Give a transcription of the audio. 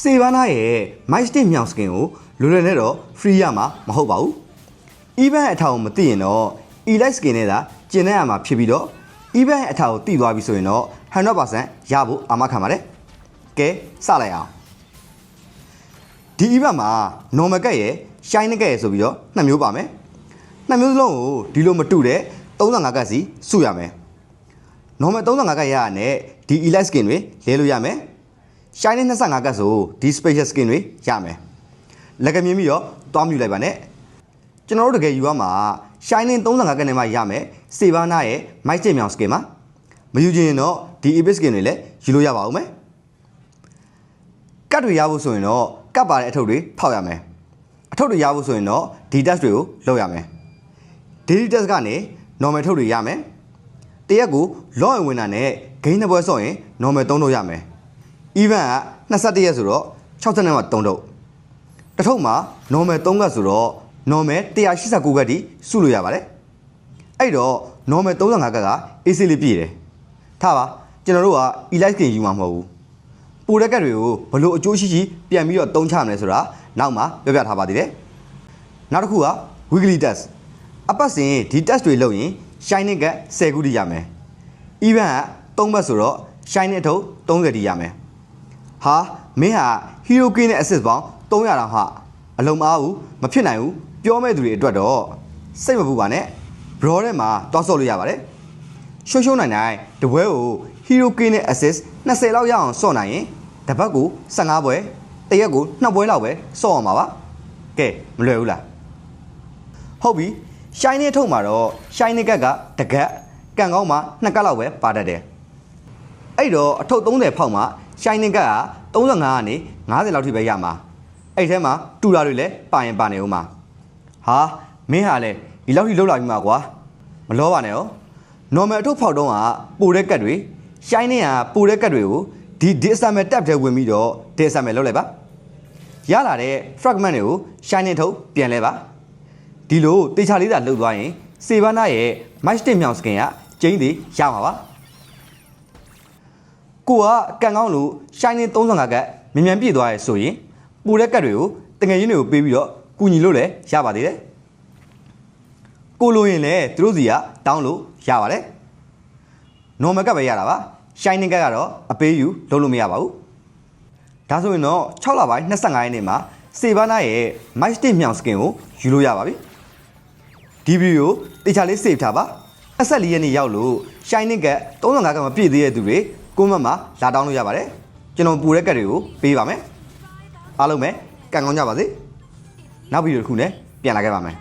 စေဘာနာရဲ့ My Stick မြောင် skin ကိုလွယ်လွယ်နဲ့တော့ free ရမှာမဟုတ်ပါဘူး event အထောက်မသိရင်တော့ elite skin နဲ့သာကျင်နေရမှာဖြစ်ပြီးတော့ event အထောက်ကိုသိသွားပြီဆိုရင်တော့100%ရဖို့အာမခံပါတယ်ကဲစလိုက်အောင်ဒီ event မှာ normal ကက်ရယ် shine ကက်ရယ်ဆိုပြီးတော့နှစ်မျိုးပါမယ်နှစ်မျိုးစလုံးကိုဒီလိုမတူတဲ့35ကက်စီစုရမယ် normal 35ကက်ရရနဲ့ဒီ elite skin တွေလဲလို့ရမယ် shine 25ကက်ဆိုဒီ special skin တွေရမယ်လက်ကမြင်ပြီးတော့တွားမြူလိုက်ပါနဲ့ကျွန်တော်တို့တကယ်ယူရမှာ shining 35ကက်နဲ့မှရမယ်စေဘာနာရဲ့ mic ကျမြောင် skin မှာမယူချင်ရင်တော့ဒီ epic skin တွေလည်းယူလို့ရပါဦးမယ်ကတ်တွေရဖို့ဆိုရင်တော့ကတ်ပါတဲ့အထုပ်တွေဖောက်ရမယ်အထုပ်တွေရဖို့ဆိုရင်တော့ဒီ test တွေကိုလုပ်ရမယ် daily test ကနေ normal ထုတ်တွေရမယ်တရက်ကို log in ဝင်တာနဲ့ gain နှစ်ပွဲဆော့ရင် normal 3ထုတ်ရမယ် event က21ရက်ဆိုတော့60နဲ့မှ3ထုတ်တစ်ထုတ်မှာ normal 3ကတ်ဆိုတော့ normal 189ကတ်ထိစုလို့ရပါတယ်အဲ့တော့ normal 35ကတ်က AC လေးပြည့်တယ်ထားပါကျွန်တော်တို့က elite skin ယူမှာမဟုတ်ဘူးပိုတဲ့ကတ်တွေကိုဘလို့အကျိုးရှိရှိပြန်ပြီးတော့တုံးချမလဲဆိုတာနောက်မှပြောပြထားပါသေးတယ်နောက်တစ်ခုက weekly test အပတ်စဉ်ဒီ test တွေလုပ်ရင် shining က10ခုထိရမယ် event က3ဘတ်ဆိုတော့ shining အထုပ်30ထိရမယ် ဟာမင်းဟာ hero king နဲ့ assist ပေါင်း300တောင်ဟာအလုံးမအားဘူးမဖြစ်နိုင်ဘူးပြောမဲ့သူတွေအတွက်တော့စိတ်မပူပါနဲ့ bro ထဲမှာတွားဆော့လို့ရပါတယ်ရှုံရှုံနိုင်နိုင်တပွဲကို hero king နဲ့ assist 20လောက်ရအောင်ဆော့နိုင်ရင်တစ်ပတ်ကို15ပွဲတစ်ရက်ကို2ပွဲလောက်ပဲဆော့အောင်ပါပါကဲမလွယ်ဘူးလားဟုတ်ပြီ shiny ထုတ်မှာတော့ shiny ကတ်ကတကက်ကန်ကောင်းမှာနှစ်ကတ်လောက်ပဲပါတတ်တယ် အဲ့တော့အထုပ်30ဖောက်မှာ shiny ကတ်က35ကနေ50လောက်ထိပဲရမှာအဲ့ထဲမှာတူတာတွေလည်းပါရင်ပါနေဦးမှာဟာမင်းဟာလေဒီလောက်ထိလောက်လာပြီမှာကွာမလောပါနဲ့ရော normal အထုပ်ဖောက်တော့ကပိုတဲ့ကတ်တွေ shiny ကပိုတဲ့ကတ်တွေကိုဒီ disable tab ထဲဝင်ပြီးတော့ disable လုပ်လိုက်ပါရလာတဲ့ fragment တွေကို shiny ထုတ်ပြန်လဲပါဒီလိုတေချာလေးသာလှုပ်သွားရင် စေဘာနာရဲ့ match တင်မြောင်စကင်ကကျင်းသေးရမှာပါ ကိုကကန်ကောင်းလို့ shining 35ကတ်မြန်မြန်ပြည့်သွားရဲဆိုရင်ပူတဲ့ကတ်တွေကိုတငယ်ချင်းတွေကိုပေးပြီးတော့ကူညီလို့လည်းရပါသေးတယ်ကိုလိုရင်လည်းသူတို့စီကတောင်းလို့ရပါတယ် normal ကတ်ပဲရတာပါ shining ကတ်ကတော့အပေးယူလုံးလို့မရပါဘူးဒါဆိုရင်တော့6လပိုင်း25ရက်နေ့မှာစေဘာနာရဲ့ match တင်မြောင်စကင်ကိုယူလို့ရပါပြီဒီဗီဒီယိုတေချာလေး save ထားပါအဆက်လေးရက်နေ့ရောက်လို့ shining က35ကမပြည့်သေးတဲ့သူတွေ ကိုမတ်မှာလာတောင်းလို့ရပါတယ်ကျွန်တော်ပူတဲ့ကတ်တွေကိုပေးပါမယ်အားလုံးပဲကံကောင်းကြပါစေနောက်ဗီဒီယိုတစ်ခုနဲ့ပြန်လာခဲ့ပါမယ်